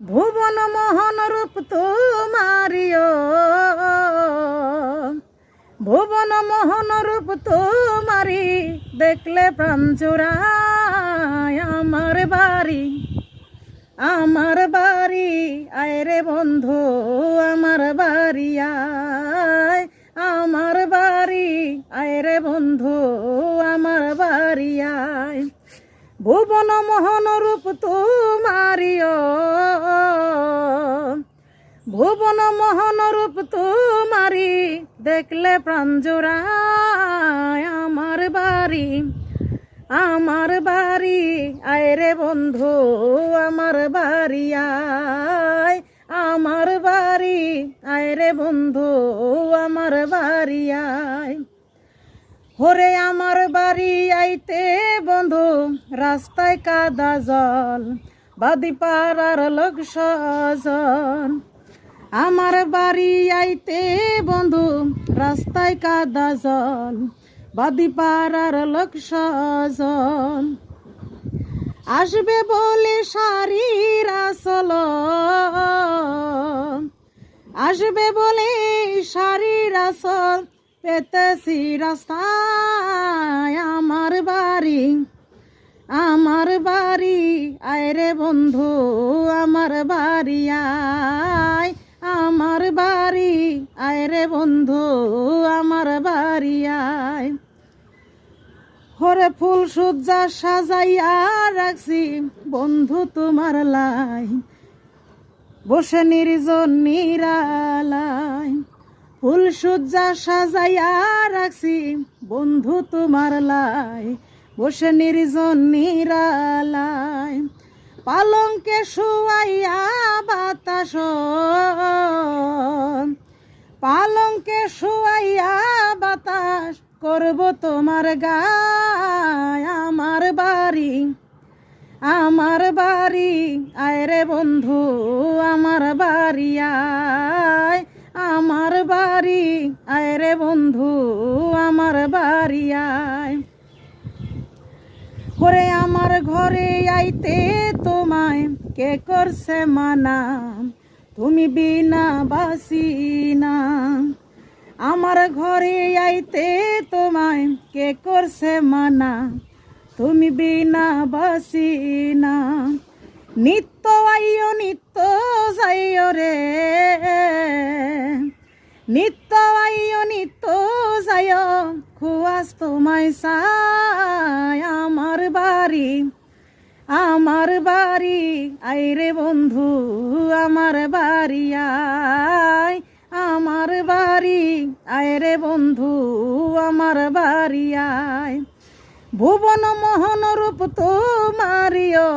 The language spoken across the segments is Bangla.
ভুবন মোহন রূপ তোমারিও। ভুবন মোহন রূপ তোমারি, দেখলে প্রাণ জোড়ায় আমার বাড়ি। আমার বাড়ি, আয় রে বন্ধু, আমার বাড়ি আয়। ভুবন মোহন রূপ তোমারিও। ভুবন মোহন রূপ তোমারি, দেখলে প্রাণ আমার বাড়ি। আমার বাড়ি, আয় রে বন্ধু, আমার বাড়ি আয়। আমার বাড়ি, আয় রে বন্ধু, আমার বাড়ি আয়। হরে আমার বাড়ি আইতে রাস্তায় কাদা জল, বাদি পাড়ার লোক সজন আমার বাড়ি আইতে বন্ধু, রাস্তায় কাদা জল, বাদি পাড়ার লোক সজন আসবে বলে শাড়ির আসল, আসবে বলে শাড়ির আসল, পেতেছি রাস্তায় আমার বাড়ি। আমার বাড়ি, আয় রে বন্ধু, আমার বাড়ি আয়। আমার বাড়ি, আয় রে বন্ধু, আমার বাড়ি আয়। হরে ফুল সজ্জা সাজাইয়া রাখছি, বন্ধু তোমার লাই। বসে নির্জন নিরালাই ফুল সজ্জা সাজাইয়া রাখছি, বন্ধু তোমার লাই। বসে নির্জন নিরালাই পালঙ্কে শুয়াইয়া বাতাস। পালঙ্কে শুয়াইয়া বাতাস করব তোমার গায়। আমার বাড়ি আমার বাড়ি, আয় রে বন্ধু, আমার বাড়ি আয়। আমার বাড়ি, আয় রে বন্ধু। করে আমার ঘরে আইতে তোমায় কে করছে মানা? তুমি বিনা বাসি না আমার ঘরে আইতে তোমায় কে করছে মানা? তুমি বিনা বাসি না নিত্য আইও, নিত্য যাইও রে। নিত্য আইও, নিত্য যাইও। খুয়াস তোমায় সায় বাড়ি, আমার বাড়ি। আই রে বন্ধু, আমার বাড়ি আয়। আমার বাড়ি, আয় রে বন্ধু, আমার বাড়ি আয়। ভুবন মোহন রূপ তোমারিও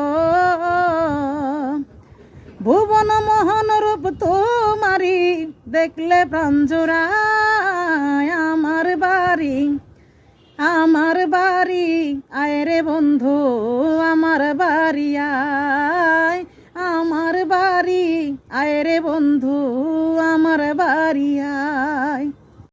ভুবন মোহন রূপ তোমারি দেখলে প্রাণ জোড়ায় আমার বাড়ি। আমার বাড়ি, আয় রে বন্ধু, আমার বাড়ি আয়। আমার বাড়ি, আয় রে বন্ধু, আমার বাড়ি আয়।